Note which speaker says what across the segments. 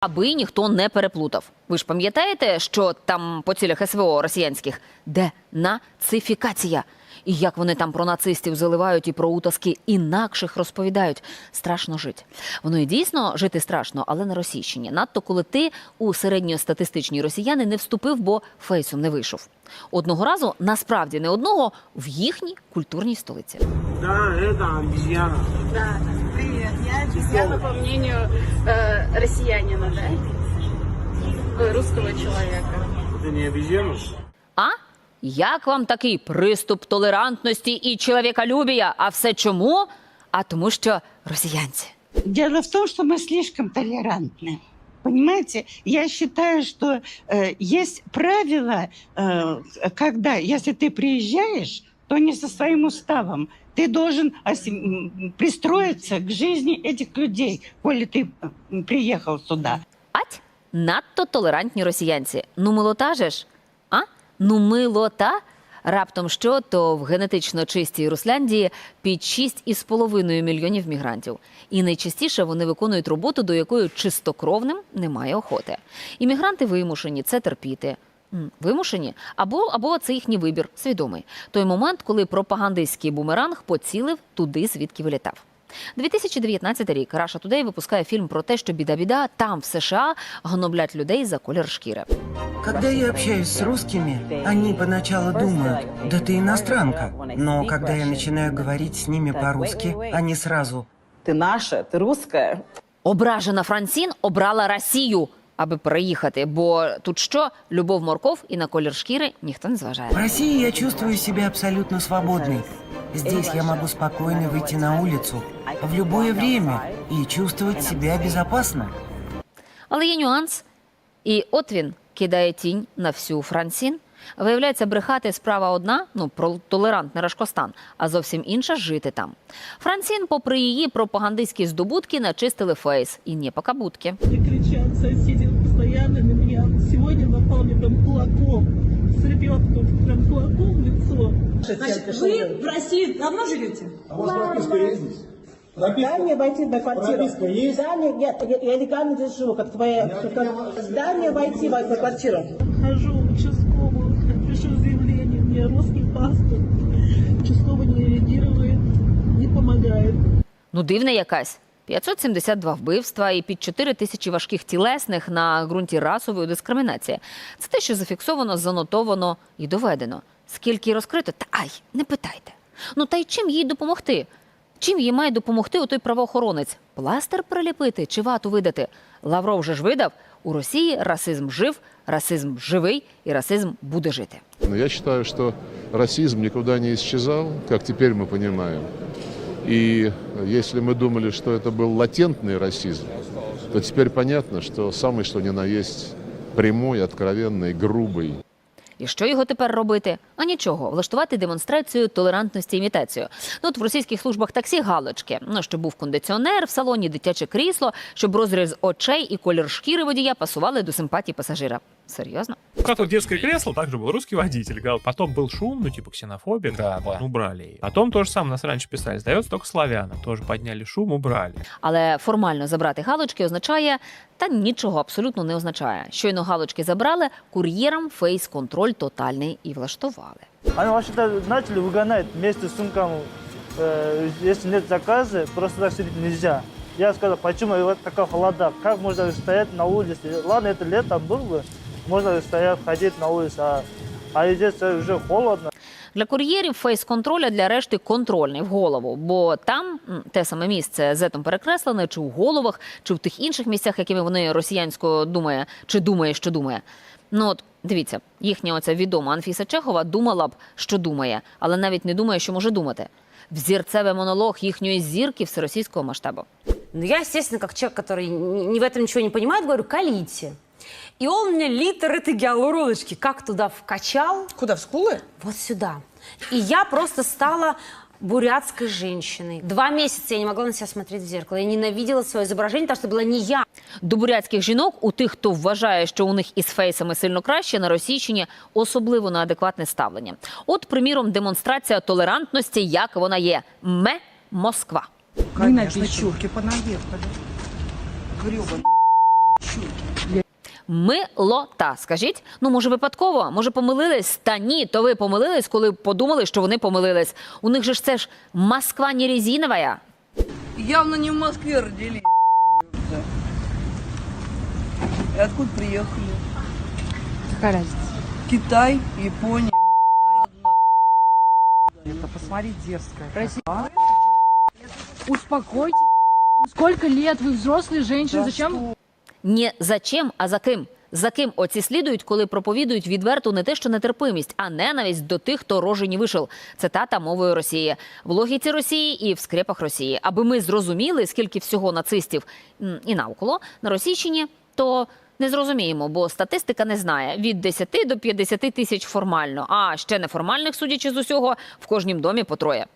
Speaker 1: аби ніхто не переплутав. Ви ж пам'ятаєте, що там по цілях СВО росіянських денацифікація? І як вони там про нацистів заливають і про утаски інакших розповідають. Страшно жити. Воно і дійсно жити страшно, але на Російщині. Надто коли ти у середньостатистичні росіяни не вступив, бо фейсом не вийшов. Одного разу, насправді не одного, в їхній культурній столиці.
Speaker 2: Да, это обезьяна.
Speaker 3: Да, привет. Я обезьяна, по мнению э, россиянина, да? Э, Русского человека.
Speaker 2: Это не обезьяна?
Speaker 1: А? Як вам такий приступ толерантності і чоловіколюбія? А все чому? А тому, що росіянці.
Speaker 4: Дело в том, что мы слишком толерантны. Понимаете, я считаю, что э, есть правило, э, когда, если ты приезжаешь, то не со своим уставом. Ты должен осим- м, пристроиться к жизни этих людей, коли ты м, приехал сюда.
Speaker 1: Ать? Надто толерантні росіянці. Ну, милота же ж? А? Ну, милота? Раптом що, то в генетично чистій Русляндії під 6,5 мільйонів мігрантів. І найчастіше вони виконують роботу, до якої чистокровним немає охоти. Іммігранти вимушені це терпіти. М, Вимушені або, або це їхній вибір, свідомий. Той момент, коли пропагандистський бумеранг поцілив туди, звідки вилітав. 2019 рік Раша Тудей випускає фільм про те, що біда-біда там в США гноблять людей за колір шкіри.
Speaker 5: Когда я общаюсь с русскими, они поначалу думают, да ты иностранка. Но когда я начинаю говорить с ними по-русски, они сразу
Speaker 6: Ты наша, ты русская.
Speaker 1: Ображена Франсін обрала Росію, аби переїхати. Бо тут що любов морков і на колір шкіри ніхто не зважає.
Speaker 5: В России я чувствую себя абсолютно свободной. Здесь я могу спокойно выйти на улицу в любое время и чувствовать себя безопасно.
Speaker 1: Але є нюанс. І от він кидає тінь на всю Франсін. Виявляється, брехати справа одна, ну про толерантний Рашкостан, а зовсім інша жити там. Франсін, попри її пропагандистські здобутки, начистили фейс і не покабутки.
Speaker 7: Кричат соседи постоянно на меня. Сегодня напал мне прям кулаком с ребенком, прям кулаком в лицо.
Speaker 8: Значит, вы в России давно живете?
Speaker 9: А у вас прописка есть здесь?
Speaker 8: Дай
Speaker 9: Прописка?
Speaker 8: мне войти на квартиру.
Speaker 9: Прописка есть?
Speaker 8: Дай мне, нет, я, я легально здесь живу, как твоя. как- дай мне войти в эту квартиру.
Speaker 7: Хожу в участковую, пишу заявление, мне русский паспорт. Участковый не реагирует, не помогает.
Speaker 1: Ну, дивна якась. 572 вбивства і під 4 тисячі важких тілесних на ґрунті расової дискримінації. Це те, що зафіксовано, занотовано і доведено. Скільки розкрито, та ай, не питайте. Ну та й чим їй допомогти? Чим їй має допомогти отой правоохоронець? Пластир приліпити чи вату видати? Лавров же ж видав, у Росії расизм жив, расизм живий і расизм буде жити.
Speaker 10: Но я считаю, что расизм никуда не исчезал, как теперь мы понимаем. И если мы думали, что это был латентный расизм, то теперь понятно, что самый что ни на есть прямой, откровенный, грубый,
Speaker 1: І що його тепер робити? А нічого, влаштувати демонстрацію толерантності імітацію. Ну, от в російських службах таксі галочки. Ну, щоб був кондиціонер в салоні, дитяче крісло, щоб розріз очей і колір шкіри водія пасували до симпатії пасажира. Серйозно?
Speaker 11: Как вот детское кресло, также был русский водитель. Говорил, Потом был шум, ну типа ксенофобия, да, да. убрали ее. Потом то же самое нас раньше писали, сдается только славянам. Тоже подняли шум, убрали.
Speaker 1: Але формально забрати галочки означає, та нічого абсолютно не означає. Щойно галочки забрали, кур'єрам фейс-контроль тотальний і влаштували.
Speaker 12: Они вообще-то начали выгонять вместе с сумками. Э, если нет заказа, просто так сидеть нельзя. Я сказал, почему вот такая холода, как можно стоять на улице? Ладно, это летом было бы, можно стоять, ходить на улице, а, а здесь уже холодно.
Speaker 1: Для кур'єрів фейс-контроль, а для решти контрольний в голову. Бо там те саме місце зетом перекреслене, чи в головах, чи в тих інших місцях, якими вони росіянською думає, чи думає, що думає. Ну от дивіться, їхня оця відома Анфіса Чехова думала б, що думає, але навіть не думає, що може думати. Взірцевий монолог їхньої зірки всеросійського масштабу.
Speaker 13: Ну, я, естественно, как человек, который ни ни в этом ничего не понимает, говорю, калите. И он мне литр этой гиалуроночки как туда вкачал,
Speaker 8: Куда, в скулы?
Speaker 13: вот сюда. И я просто стала бурятской женщиной. Два месяца я не могла на себя смотреть в зеркало. Я ненавидела свое изображение, потому что это была не я.
Speaker 1: До бурятських жінок у тих, хто вважає, що у них із фейсами сильно краще, на Російщині особливо неадекватне ставлення. От, приміром, демонстрація толерантності, як вона є. Ме Москва.
Speaker 8: Мы на бечевке понаехали. Гребаные чурки.
Speaker 1: Милота. Скажіть, ну може випадково, може помилились? Та ні, то ви помилились, коли подумали, що вони помилились. У них же ж це ж Москва не резинова.
Speaker 7: Явно не в Москве родились. И откуда приехали?
Speaker 3: Какая разница?
Speaker 7: Китай, Япония.
Speaker 6: Это посмотри дерзкая.
Speaker 3: Успокойтесь. Сколько лет вы взрослые женщины? Зачем?
Speaker 1: Не за чим, а за ким. За ким оці слідують, коли проповідують відверту не те, що нетерпимість, а ненависть до тих, хто рожені вийшов. Цитата мовою Росії в логіці Росії і в скрепах Росії. Аби ми зрозуміли, скільки всього нацистів і навколо на Російщині, то не зрозуміємо, бо статистика не знає від 10 до 50 тисяч формально, а ще неформальних, судячи з усього, в кожнім домі по троє.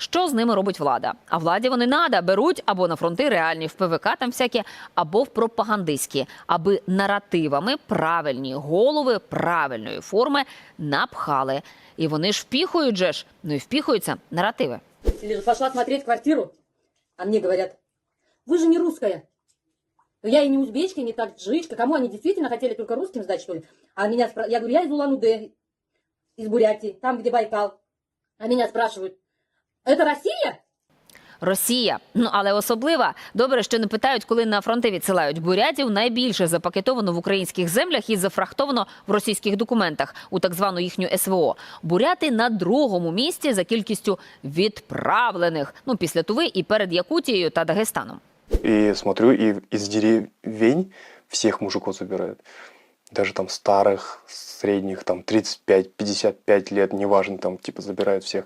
Speaker 1: Що з ними робить влада? А владі вони нада беруть або на фронти реальні в ПВК там всякі, або в пропагандистські, аби наративами правильні голови правильної форми напхали. І вони ж впіхують же ж, ну і впіхуються наративи.
Speaker 3: Пошла смотреть квартиру, а мне говорят, вы же не русская. Я и не узбечка, и не таджичка. Кому они действительно хотели только русским сдать, что ли? А меня спра- Я говорю, я из Улан-Удэ, из Бурятии, там, где Байкал. А меня спрашивают, это Россия?
Speaker 1: Росія, ну але особлива. Добре, що не питають, коли на фронти відсилають бурятів. Найбільше запакетовано в українських землях і зафрахтовано в російських документах у так звану їхню СВО. Буряти на другому місці за кількістю відправлених. Ну після Туви і перед Якутією та Дагестаном.
Speaker 9: И смотрю, и из деревень всех мужиков забирают. Даже там старых, средних, там 35-55 лет, неважно, там типа забирают всех.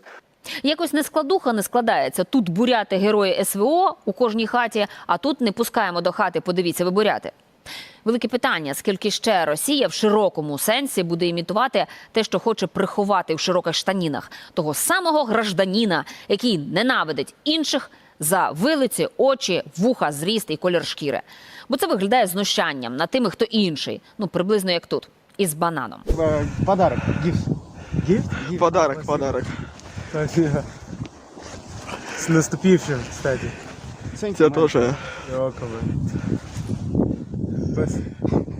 Speaker 1: Якось не складуха не складається. Тут буряти герої СВО у кожній хаті, а тут не пускаємо до хати. Подивіться, ви буряти. Велике питання: скільки ще Росія в широкому сенсі буде імітувати те, що хоче приховати в широких штанінах того самого гражданіна, який ненавидить інших за вилиці, очі, вуха, зріст і колір шкіри. Бо це виглядає знущанням над тими, хто інший. Ну приблизно як тут, із бананом.
Speaker 12: Подарок, гифт. Гифт?
Speaker 9: Подарок, подарок.
Speaker 12: С наступившим, кстати.
Speaker 9: Це теж.
Speaker 12: Якобы. Спасибо.